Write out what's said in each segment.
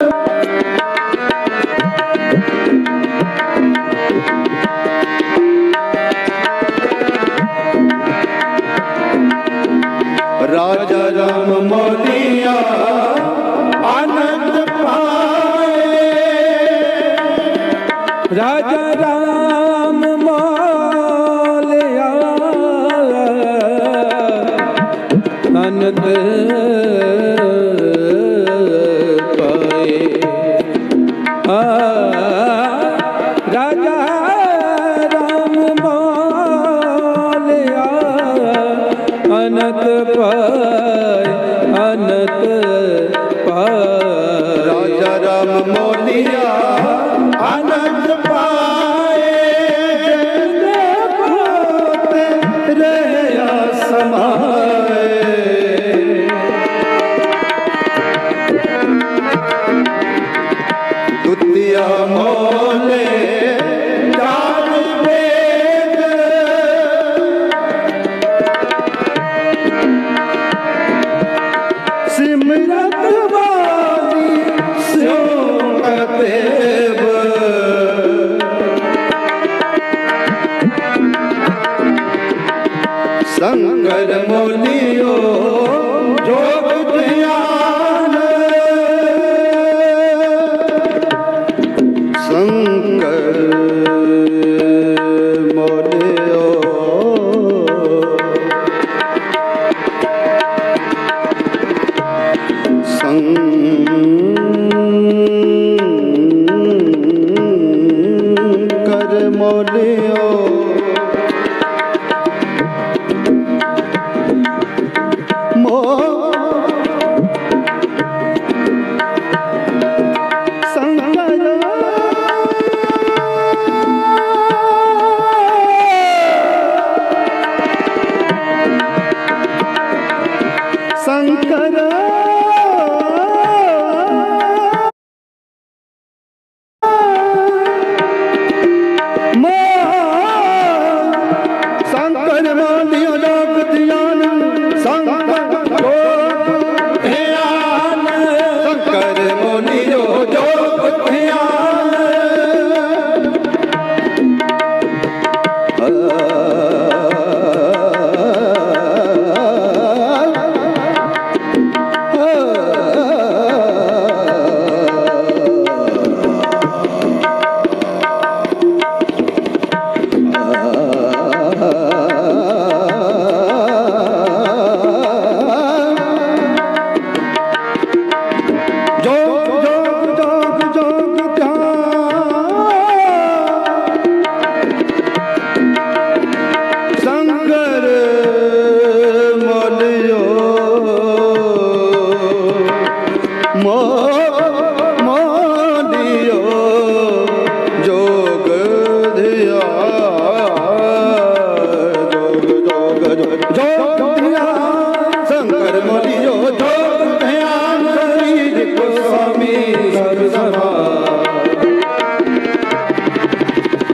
ਰਾਜਾ ਪਾਏ। ਅਨੰਦ ਰਾਜਾ ਰਾਮ ਮੋਲੀਆ ਸੰਗਰ ਮੋਲਿਓ ਜੋਗ ਧਿਆਨ। ਸੰਗਰ ਮੋਲਿਓ ਸੰਕਰ ਮੋਲਿਓ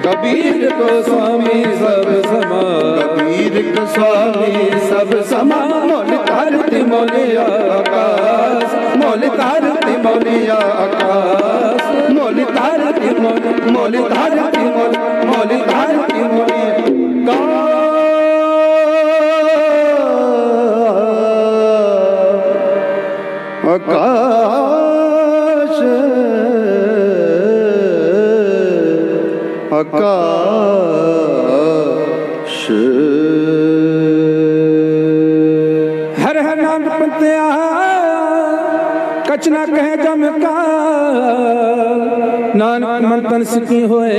ਕਬੀਰ ਕੋ ਸੁਆਮੀ ਸਭ ਸਮਾ ਕਬੀਰ ਕੋ ਸਵਾਮੀ ਸਭ ਸਮਾ ਮੋਲ ਧਰਤੀ ਮੋਲਿਆ ਆਕਾਸ। ਮੋਲ ਧਰਤੀ ਮੋਲਿਆ ਆਕਾਸ। ਮੋਲ ਧਰਤੀ ਮੋਲ ਮੋਲ ਹਰ ਹਰ ਨਾਮ ਪੰਤਿਆ ਕਛ ਕਹਿ ਜਮ ਕਾ। ਨਾਨਕ ਮਨ ਤਨ ਸਿੱਖੀ ਹੋਏ।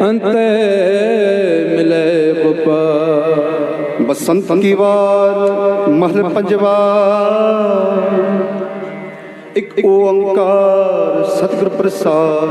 ਅੰਤ ਮਿਲੇ ਗੁਪਾ ਬਸੰਤ ਕੀ ਵਾਰ ਮਹਲ ਪੰਜਵਾ ਇੱਕ ਓੰਕਾਰ ਸਤਿਗੁਰ ਪ੍ਰਸਾਦ।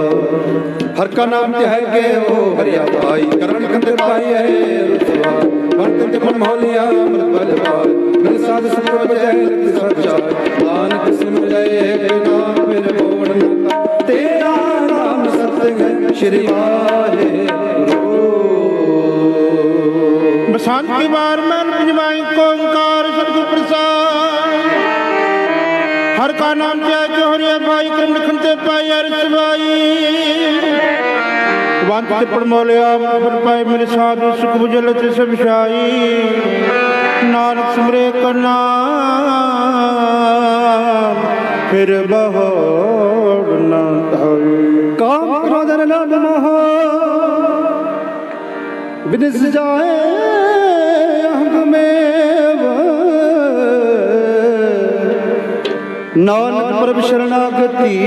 ਹਰ ਕਾ ਨਾਮ ਤੇ ਹੈ ਕੇ ਉਹ ਹਰਿਆ ਭਾਈ। ਕਰਨ ਕੰਦੇ ਪਾਈ ਹੈ ਰੁਤਵਾ ਵਰਤ ਤੇ ਮਨ ਮੋਲਿਆ ਅੰਮ੍ਰਿਤ ਬਲ ਪਾਏ ਮਿਲ ਸਾਧ ਸੰਗ ਬਜੈ ਲਖ ਸੱਚਾ ਨਾਨਕ ਸਿਮਰ ਜਾਏ ਨਾਮ ਫਿਰ ਬੋੜ ਨਾ ਤੇਰਾ ਨਾਮ ਸਤਿ ਸ਼੍ਰੀ ਵਾਹਿਗੁਰੂ। ਬਸੰਤ ਕੀ ਵਾਰ ਮਨ ਪੰਜਵਾਈ ਓੰਕਾਰ ਹਰ ਕਾ ਨਾਮ ਤੇ ਜੋਹਰਿਆ ਭਾਈ ਕਰਮ ਲਿਖਣ ਤੇ ਪਾਈ ਅਰ ਸਵਾਈ। ਵੰਤ ਤੇ ਪਰਮੋਲਿਆ ਪਰ ਪਾਈ ਮੇਰੇ ਸਾਧੂ ਸੁਖ ਬੁਝਲ ਤੇ ਸਭ ਛਾਈ ਨਾਨਕ ਸਿਮਰੇ ਕਰਨਾ ਫਿਰ ਬਹੋੜ ਨਾ ਧਾਈ ਕਾਮ ਕ੍ਰੋਧ ਲੋਭ ਮੋਹ, ਬਿਨਸ ਜਾਏ। ਨਾਨਕ ਪ੍ਰਭ ਸ਼ਰਨਾਗਤੀ।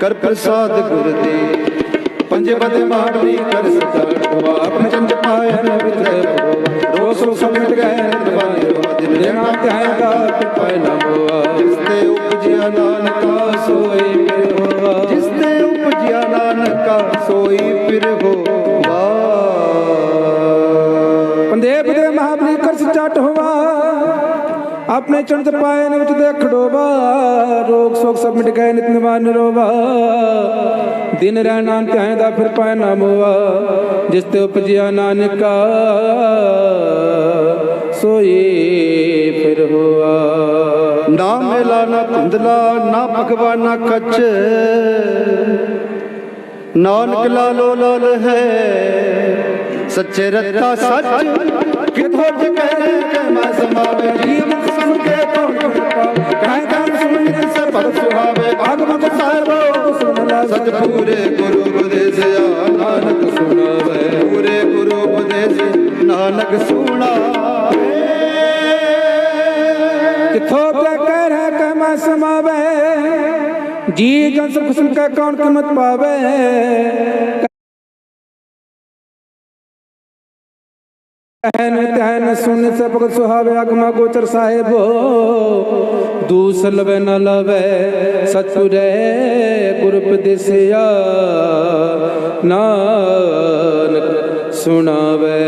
ਕਰ ਪ੍ਰਸਾਦ ਗੁਰ ਦੇ ਪੰਜੇ ਬਦੇ ਮਾੜੀ ਕਰ ਸਤਾ ਵਾ ਆਪਣੇ ਪਾਇਆ ਨ ਰੋਸ ਰੋਸ ਮਿਟ ਗਏ ਦਵਾਨੇ ਰੋਜ ਦੇਣਾ ਧਿਆਏਗਾ ਕਿਰਪਾ ਨਾ ਹੋਆ। ਜਿਸ ਤੇ ਉਪਜਿਆ ਨਾਨਕਾ ਸੋਈ ਮੇਰੇ ਹੋਆ। ਜਿਸ ਤੇ ਉਪਜਿਆ ਨਾਨਕਾ ਸੋਈ ਫਿਰ ਹੋਵਾ ਆਪਣੇ ਚੰਦ ਪਾਏ ਨ ਵਿੱਚ ਦੇਖ ਡੋਬਾ, ਰੋਗ ਸੋਗ ਸਭ ਮਿਟ ਗਏ ਨਿਤ ਨਿਵਾਨ ਰੋਵਾ ਦਿਨ ਰਹਿਣਾ ਧਿਆਏ ਦਾ ਫਿਰ ਪਾਏ ਨਾ ਮੋਆ, ਜਿਸ ਤੇ ਉਪਜਿਆ ਨਾਨਕਾ ਸੋਈ ਫਿਰ ਹੋਆ। ਨਾ ਮੇਲਾ, ਨਾ ਧੁੰਦਲਾ, ਨਾ ਭਗਵਾ ਕੱਚ, ਨਾਨਕ ਲਾਲੋ ਲਾਲ ਹੈ। ਸੱਚੇ ਰਤਾ ਸੱਚ। ਕਿਥੋਂ ਜਗੈ ਕੈ ਮਾ ਸਮਾਵੇ ਜੀ ਮੁਖ ਸੁਣ ਕੇ ਪਾਵੇ ਕਹਿ ਕਹਿ ਸੁਣ ਕੇ ਸੇ ਭਗ ਸੁਹਾਵੇ। ਆਗਮਨ ਸਾਹਿਬੋ ਸੁਣ ਲਾ। ਸਤ ਪੂਰੇ ਗੁਰੂ ਉਪਦੇਸਿਆ ਨਾਨਕ ਸੁਣਾਵੇ। ਪੂਰੇ ਗੁਰੂ ਉਪਦੇਸ ਨਾਨਕ ਸੁਣਾਵੇ। ਕਿਥੋਂ ਤੇ ਕਹਿ ਰਹਿ ਕੈ ਮੈਂ ਸਮਾਵੇ ਜੀ ਜਨ ਸੁਖ ਸੁਣ ਕੇ ਕੌਣ ਕੀਮਤ ਪਾਵੇ? ਕਹਿਨ ਤੈਨ ਸੁਨ ਸੇ ਭਗਤ ਸੁਹਾਵੇ ਅਗਮਾ ਗੋਚਰ ਸਾਹਿਬ। ਦੂਸ ਲਵੇ ਨ ਲਵੇ ਸਤੁਰੇ ਗੁਰ ਉਪਦੇਸਿਆ ਨਾਨਕ ਸੁਣਾਵੇ।